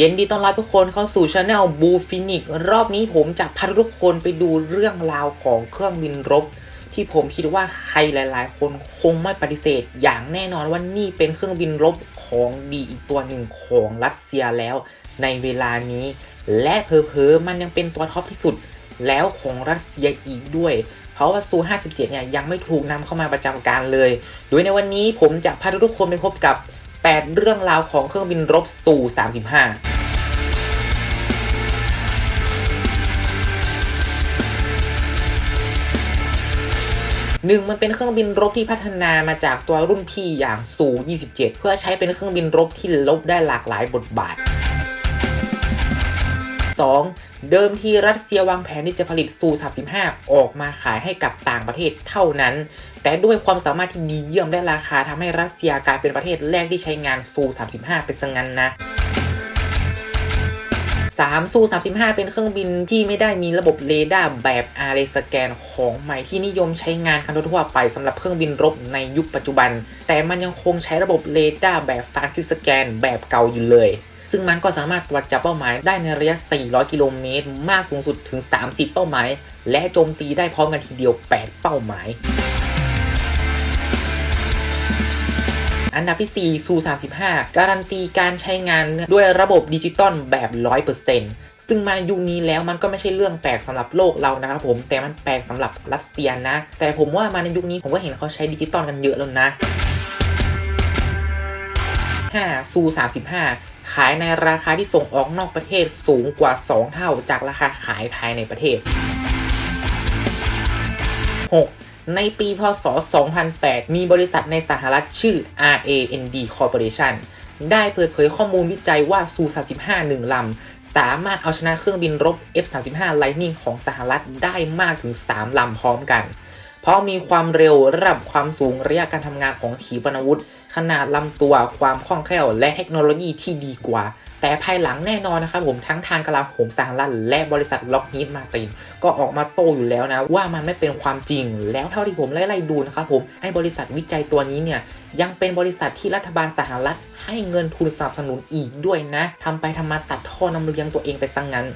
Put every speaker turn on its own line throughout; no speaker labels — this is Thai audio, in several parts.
เย็นดีต้อนรับทุกคนเข้าสู่ช anel บูฟินิกรอบนี้ผมจะพาทุกคนไปดูเรื่องราวของเครื่องบินรบ ที่ผมคิดว่าใครหลาย ๆ คนคงไม่ปฏิเสธ อย่างแน่นอนว่านี่เป็นเครื่องบินรบของดีอีกตัวหนึ่งของรัสเซียแล้ว ในเวลานี้ และเพอๆมันยังเป็นตัวท็อปที่สุด แล้วของรัสเซียอีกด้วย เพราะว่าซู57เนี่ยยังไม่ถูกนำเข้ามาประจำการเลย โดยในวันนี้ผมจะพาทุกคนไปพบกับ8 เรื่องราวของเครื่องบินรบซู35 หนึ่งมันเป็นเครื่องบินรบที่พัฒนามาจากตัวรุ่นพี่อย่างซู27 เพื่อใช้เป็นเครื่องบินรบที่ลบได้หลากหลายบทบาท 2. เดิมทีรัสเซียวางแผนที่จะผลิตซู 35 ออกมาขายให้กับต่างประเทศเท่านั้น แต่ด้วยความสามารถที่ดีเยี่ยมและราคาทำให้รัสเซียกลายเป็นประเทศแรกที่ใช้งานซู 35 เป็นสังงันนะ 3ซู35 เป็นเครื่องบินที่ไม่ได้มีระบบเรดาร์แบบอาร์เรสแกนของใหม่ที่นิยมใช้งานกันทั่วไปสำหรับเครื่องบินรบในยุคปัจจุบัน แต่มันยังคงใช้ระบบเรดาร์แบบฟานซิสแกนแบบเก่าอยู่เลย ซึ่งมันก็สามารถตรวจจับเป้าหมายได้ในระยะ 400 กิโลเมตร มากสูงสุดถึง 30 เป้าหมาย และโจมตีได้พร้อมกันทีเดียว 8 เป้าหมาย อันดับที่ 4 ซู 35 การันตีการใช้งานด้วยระบบดิจิตอลแบบ 100%ซึ่งมาในยุคนี้แล้วมันก็ไม่ใช่เรื่องแปลกสำหรับโลกเรานะครับผมแต่มันแปลกสำหรับรัสเซียนะ แต่ผมว่ามาในยุคนี้ผมก็เห็นเขาใช้ดิจิตอลกันเยอะแล้วนะ 5 ซู 35ขายในราคาที่ส่งออกนอกประเทศสูงกว่า 2 เท่าจากราคาขายภายในประเทศ 6. ในปีพศ 2008 มีบริษัทในสหรัฐชื่อ RAND Corporation ได้เปิดเผยข้อมูลวิจัยว่าซู 35 หนึ่งลำ สามารถเอาชนะเครื่องบินรบ F-35 Lightning ของสหรัฐได้มากถึง 3 ลำพร้อมกัน เพราะมีความเร็วระดับความสูงระยะการทำงานของขีปนาวุธ ขนาดลำตัวความคล่องแคล่ว และเทคโนโลยีที่ดีกว่า แต่ภายหลังแน่นอนนะครับผมทั้งทางกลาโหมสหรัฐและบริษัทล็อกฮีดมาตินก็ออกมาโต้อยู่แล้วนะ ว่ามันไม่เป็นความจริงแล้วเท่าที่ผมไล่ๆดูนะครับผมไอ้บริษัทวิจัยตัวนี้เนี่ยยังเป็นบริษัทที่รัฐบาลสหรัฐ ให้เงินทุนสนับสนุนอีกด้วยนะทำไปทำมาตัดท่อนำเลี้ยงตัวเองไปซะงงั้น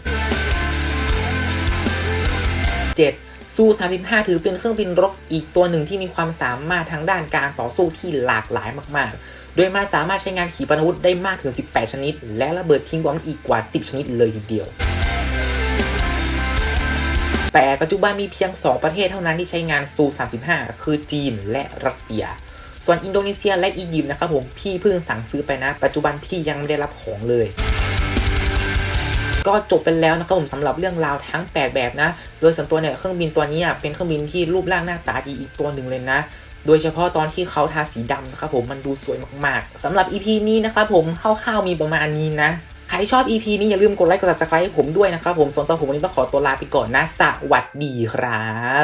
7. ซู35 ถือเป็นเครื่องบินรบอีกตัวหนึ่งที่มีความสามารถทางด้านการต่อสู้ที่หลากหลายมาก ๆ โดยมันสามารถใช้งานขีปนาวุธได้มากถึง 18 ชนิด และระเบิดทิ้งบอมอีกกว่า 10 ชนิดเลยทีเดียว แต่ปัจจุบันมีเพียง 2 ประเทศเท่านั้นที่ใช้งานซู 35 คือจีนและรัสเซีย ส่วนอินโดนีเซียและอียิปต์นะครับผม พี่เพิ่งสั่งซื้อไปนะ ปัจจุบันพี่ยังไม่ได้รับของเลยก็จบไปแล้วนะครับผมสำหรับเรื่องราวทั้ง 8 แบบนะ โดยส่วนตัวเนี่ยเครื่องบินตัวนี้เป็นเครื่องบินที่รูปร่างหน้าตาดีอีกตัวหนึ่งเลยนะ โดยเฉพาะตอนที่เขาทาสีดำนะครับผมมันดูสวยมากๆสำหรับ EP นี้นะครับผมคร่าวๆมีประมาณนี้นะ ใครชอบ EP นี้อย่าลืมกดไลค์กด subscribe ให้ผมด้วยนะครับผมส่วนตัวผมวันนี้ต้องขอตัวลาไปก่อนนะ สวัสดีครับ